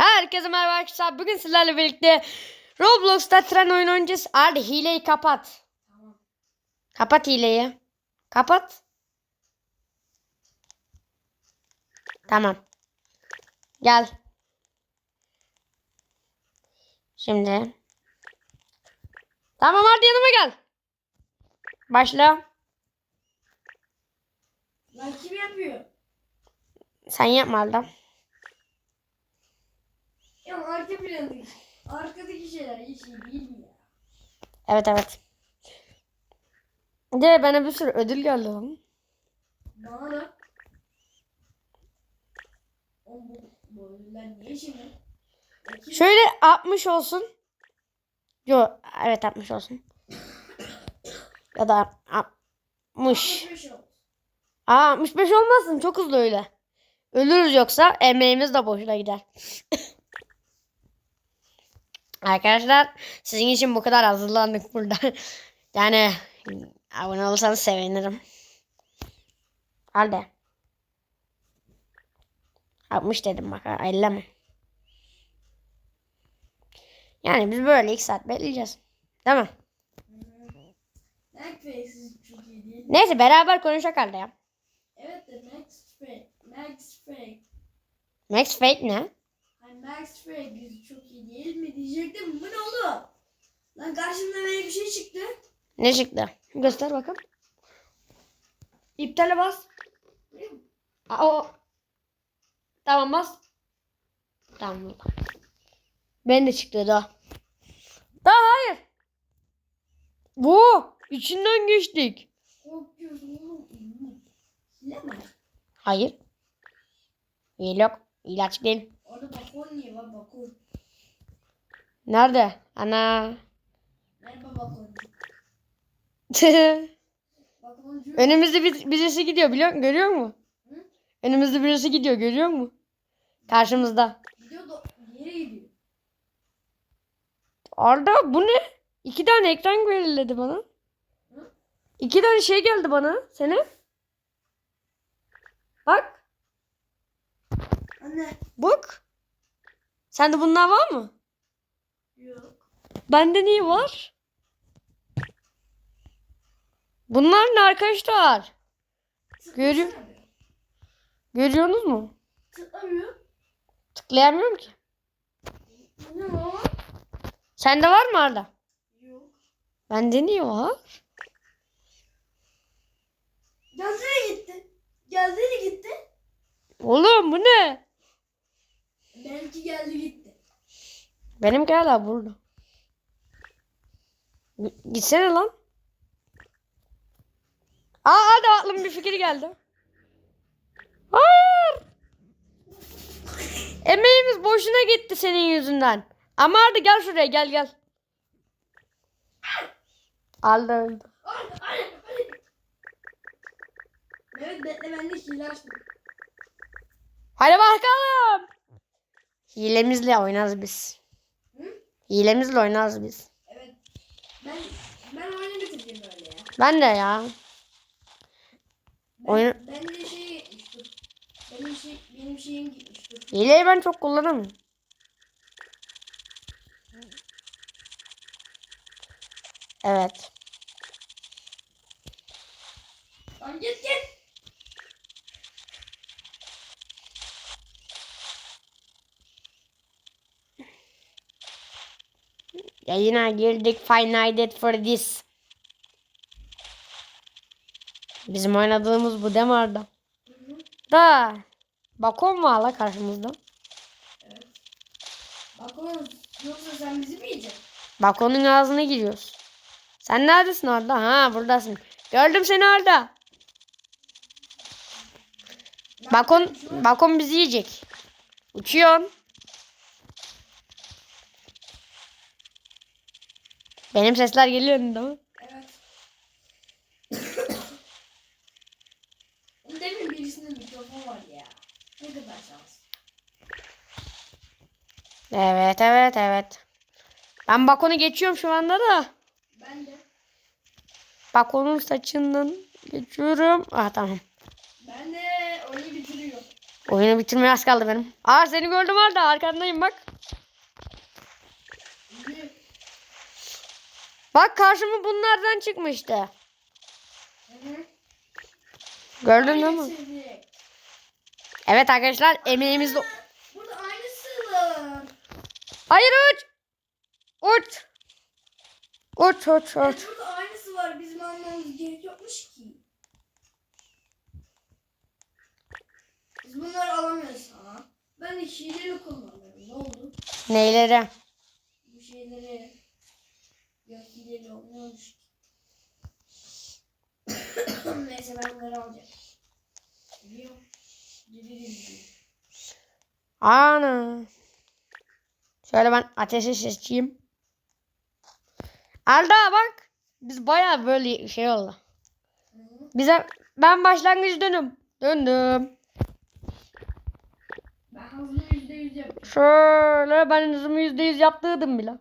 Herkese merhaba arkadaşlar. Bugün sizlerle birlikte Roblox'ta tren oyun oynayacağız. Hadi hileyi kapat. Tamam. Kapat hileyi. Kapat. Tamam. Gel. Şimdi. Tamam hadi yanıma gel. Başla. Lan kim yapıyor? Sen yapma Arda. Ya arka planı. Arkadaki şeyler hiç iyi değil mi ya? Evet evet. De bana bir sürü ödül geldi lan. Bana da. Oğlum bu, bu ödüller niye şimdi? Ya kim- Şöyle 60 olsun. Yo evet 60 olsun. Ya da 60. 65 oldu. Aa 65 olmasın çok hızlı öyle. Ölürüz yoksa emeğimiz de boşuna gider. Arkadaşlar sizin için bu kadar hazırlandık burada. Yani abone olursanız sevinirim. Halde. 60 dedim bak 50 mi? Yani biz böyle 2 saat bekleyeceğiz. Değil mi? Neyse beraber konuşak halde ya. Evet de Max Fake. Max Fake. Max Fake ne? Max yüzü çok iyi değil mi diyecektim. Bu ne oğlum? Lan karşımda böyle bir şey çıktı. Ne çıktı? Göster bakalım. İptale bas. Aa, o. Tamam bas. Tamam. Ben de çıktı daha. Daha hayır. Bu içinden geçtik. Hayır. İyi yok. İlaç değil. Orada bakon niye var bakon? Nerede? Ana. Merhaba. Bakoncu. Önümüzde bir, birisi gidiyor biliyor musun? Görüyor musun? Hı? Önümüzde birisi gidiyor görüyor musun? Karşımızda. Gidiyor da yere gidiyor. Arda bu ne? İki tane ekran verildi bana. Hı? İki tane şey geldi bana. Sene. Bak. Anne. Bak. Sende bunlar var mı? Yok. Bende niye var? Bunlar ne arkadaşlar? Görüyor-. Görüyorsunuz mu? Tıklamıyor. Tıklayamıyorum ki. Ne o? Sende var mı Arda? Yok. Bende niye var? Geldi gitti. Geldi gitti. Oğlum bu ne? Belki geldi gitti. Benimki hala burada. Gitsene lan. Aa hadi aklıma bir fikir geldi. Hayır. Emeğimiz boşuna gitti senin yüzünden. Ama hadi gel şuraya gel gel. Aldı öldü. Ay ay ay. Evet bekle ben de hile açtım. Hadi bakalım. Hilemizle oynarız biz. Hı? Hilemizle oynarız biz. Evet. Ben ben oyunu bitireceğim öyle ya. Ben de ya. Ben, Oyun- ben de şey gitmiştim. Benim şey benim şeyim gitmişti. Hileyi ben çok kullanamıyorum. Evet. Lan git git. Yayına girdik. Five Nights for this. Bizim oynadığımız bu değil mi Arda? Hı hı. Da. Bakon var la karşımızda. Evet. Bak oğlum yoksa sen bizi mi yiyeceksin? Bakonun ağzına giriyoruz. Sen neredesin Arda? Ha buradasın. Gördüm seni Arda. Bakon, bakon bizi yiyecek. Uçuyorsun. Benim sesler geliyor değil mi? Evet. Demin birisinin mikrofon vardı ya. Ne kadar şans. Evet evet evet. Ben bakonu geçiyorum şu anda da. Ben de. Bakonun saçından geçiyorum. Ah tamam. Ben de oyunu bitiriyorum. Oyunu bitirmeye az kaldı benim. Aa seni gördüm Arda arkandayım bak. Bak karşıma bunlardan çıkmıştı. Gördün sevdi. Evet arkadaşlar emeğimiz... Aa, Burada aynısı. Hayır uç. Uç. Uç uç Evet, uç. burada aynısı var. Bizim almamız gerek yokmuş ki. Biz bunları alamıyoruz ha. Ben de hileyle kullanıyorum. Ne oldu? Neyleri? Bu şeyleri ya hileyle olmuyormuş. Neyse ben bunları alacağım. Ana. Şöyle ben ateşi seçeyim. Arda bak. Biz baya böyle şey oldu. Bize ben başlangıç dönüm. Döndüm. Ben hızlı yüzde yüz yapıyorum. Şöyle ben hızımı yüzde yüz yaptıydım bile.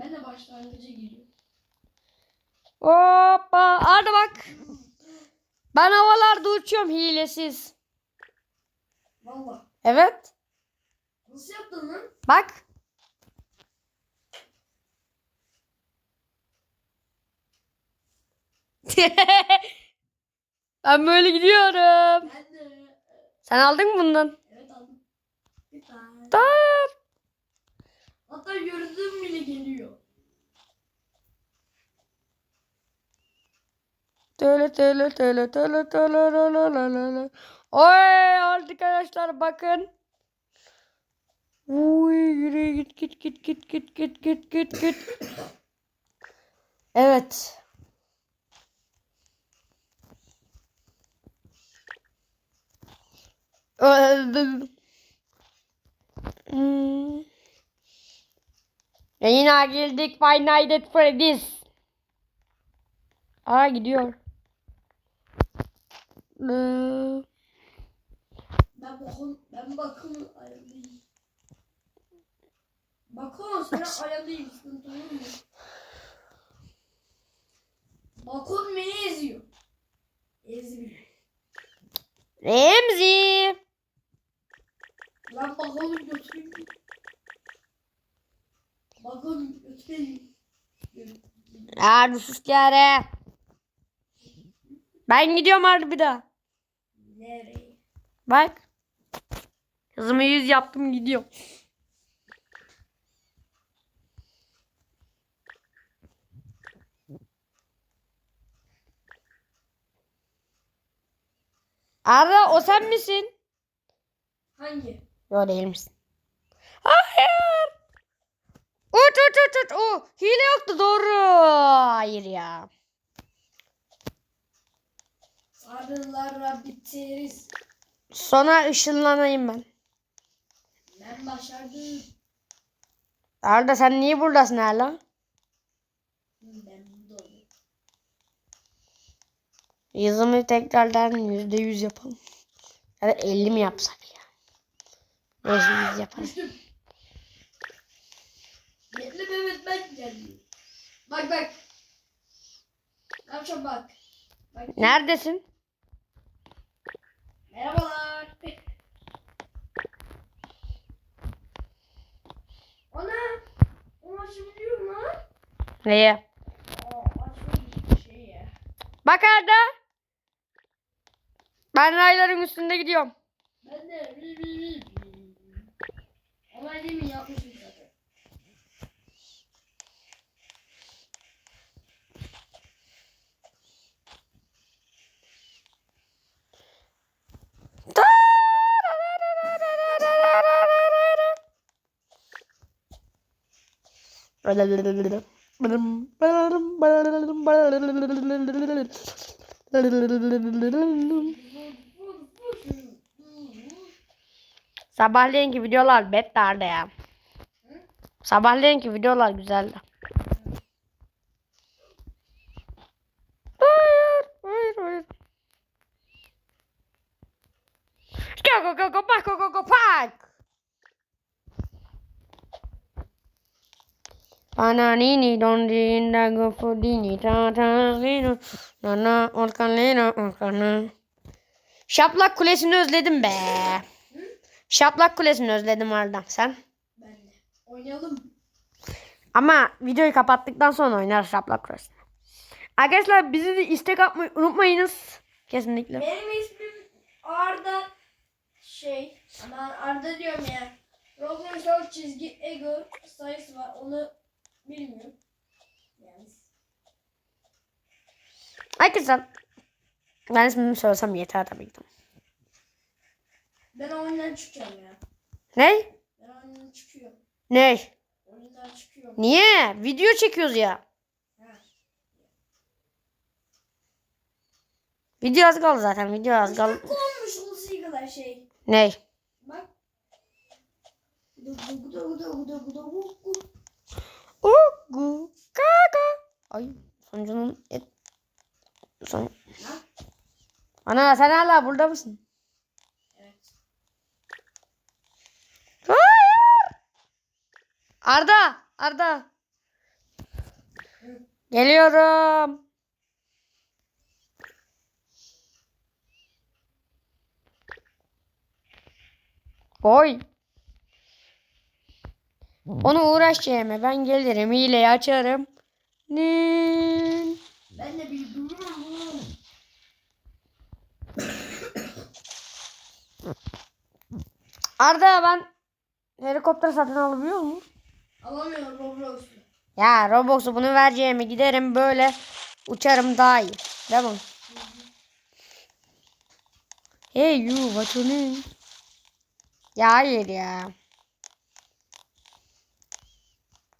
Ben de başlangıca giriyorum. Hoppa. Arda bak. Ben havalarda uçuyorum hilesiz. Valla. Evet. Nasıl yaptın lan? Bak. ben böyle gidiyorum. Ben de. Sen aldın mı bundan? Evet aldım. Bir tane. Tar. Hatta gördüğüm bile geliyor. Töle töle töle töle töle la la la la la. Oy arkadaşlar bakın. Uy yürü git git git git git git git git git. Evet. Öldüm. Hmm. Yine girdik Five Nights at Freddy's. Aa gidiyor. Ben bakın ben bakın ayarlayayım. Bakın sen ayarlayayım sıkıntı olur mu? Bakın beni eziyor. Ezmiyor. Remzi. Lan bakalım götüreyim. Bakın götüreyim. Ya sus yere. Ben gidiyorum artık bir daha. Nereye? Bak. Hızımı yüz yaptım gidiyorum. Arda o sen misin? Hangi? Yok değil misin? Hayır. Uç uç uç uç. O hile yoktu doğru. Hayır ya. Arılara biteriz. Sonra ışınlanayım ben. Ben başardım. Arda sen niye buradasın hala? Ben burada oldum. Yazımı tekrardan yüzde yüz yapalım. Ya da 50 mi yapsak ya? Neyse yüz yaparız. Bekle Mehmet ben geldim. Bak bak. Ne yapacağım bak. bak. Neredesin? Merhabalar. Ana. Onu açabiliyorum lan. Neye? Aa açmamış şey ya. Bak Arda. Ben rayların üstünde gidiyorum. Ben de Olay değil mi yapmışım Sabahleyin ki videolar betlerde ya. Sabahleyin ki videolar güzeldi. Ananini don din da go for dini ta ta lino na na orkan lino orkan Şaplak Kulesi'ni özledim be. Şaplak Kulesi'ni özledim Arda. Sen? Ben de. Oynayalım. Ama videoyu kapattıktan sonra oynar Şaplak Kulesi. Arkadaşlar bizi de istek atmayı unutmayınız. Kesinlikle. Benim ismim Arda şey ama Arda diyorum ya. Roblox alt çizgi ego sayısı var onu bilmiyorum. Yani Arkadaşlar ben ismimi söylesem yeter tabii ki. ben oyundan çıkıyorum ya. Ne? Ben oyundan çıkıyorum. Ne? Oyundan çıkıyorum. Niye? Video çekiyoruz ya. Ha. Video az kaldı zaten. Video az kaldı. Dakika olmuş Lucy kadar şey. Ne? Bak. Gudu gudu gudu gudu gudu gudu. Ugu kaka. Ay sonucunun et. Son... Ana sen hala burada mısın? Evet. Hayır. Arda. Arda. Geliyorum. Oy. Onu uğraşacağım. Ben gelirim. Hileyi açarım. Nin. Ben de bilmiyorum. Arda ben helikopter satın alabiliyor muyum? Alamıyorum Roblox'u. Ya Roblox'u bunu vereceğime giderim böyle uçarım daha iyi. Değil mi? Hey you what your name? Ya hayır ya.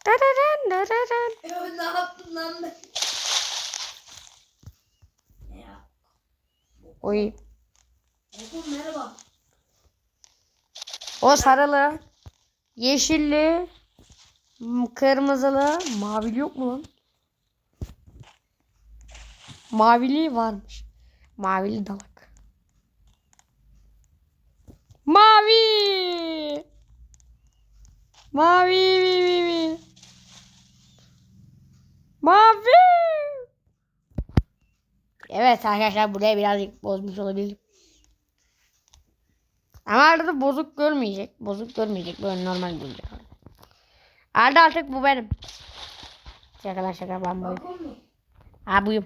Dararan, dararan. Ya ne yaptın lan ben? Oy. Okul merhaba. O sarılı, yeşilli, kırmızılı, mavili yok mu lan? Mavili varmış. Mavili dalak. Mavi. Mavi. vi, vi, vi. Mavi. Evet arkadaşlar buraya birazcık bozmuş olabilirim. Ama arada bozuk görmeyecek. Bozuk görmeyecek. Böyle normal görecek. Arda artık bu benim. Şakalar şaka ben buyum. Ha buyum.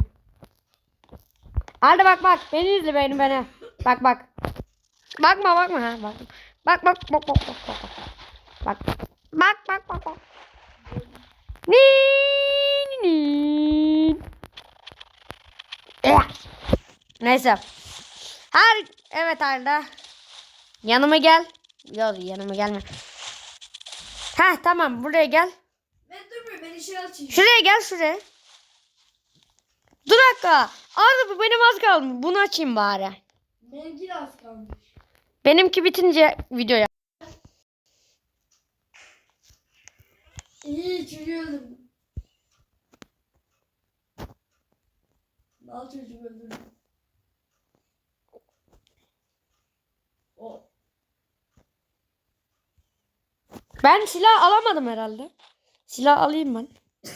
Arda bak bak. Beni izle beni beni. Bak bak. Bakma bakma ha bak. Bak bak bak bak bak bak. Bak. Bak bak bak bak. Ni ni. Eh. Neyse. Her evet Arda. Yanıma gel. Yok yanıma gelme. Ha tamam buraya gel. Ben durmuyor ben işe açayım. Şuraya gel şuraya. Dur dakika. Arda bu benim az kalmış. Bunu açayım bari. Benimki de az kalmış. Benimki bitince videoya. İyi çocuğu öldürdüm. Al çocuğu öldürdüm. O. Ben silah alamadım herhalde. Silah alayım ben.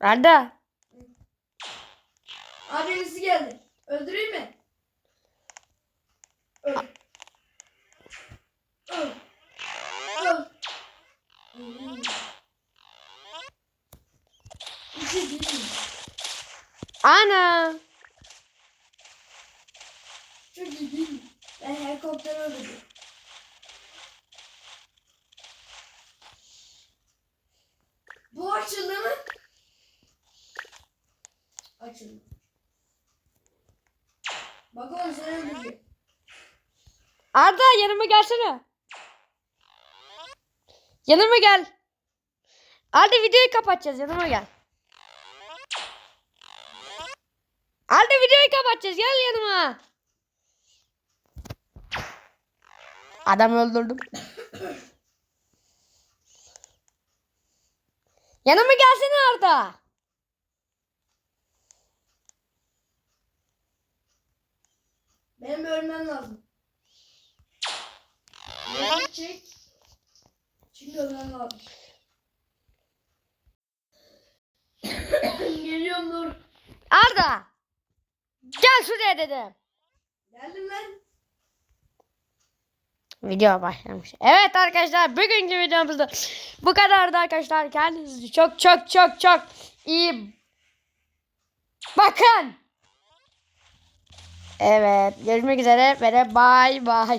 Arda. Abi birisi geldi. Öldüreyim mi? Öl. Öl. Öl. Hmm. Bir şey? Ana. Çok iyi? Ben helikopter öldürdüm. Bu açıldı mı? Açıldı. Bak oğlum sen öldürecek. Arda yanıma gelsene. Yanıma gel. Arda videoyu kapatacağız yanıma gel. Arda videoyu kapatacağız gel yanıma. Adam öldürdüm. yanıma gelsene Arda. Benim ölmem lazım. Çek. Şimdi ölmem lazım. Geliyorum dur. Arda. Gel şuraya dedim. Geldim lan. Video başlamış. Evet arkadaşlar bugünkü videomuzda bu kadardı arkadaşlar. Kendinize çok çok çok çok iyi bakın. Evet görüşmek üzere ve de bye. Ama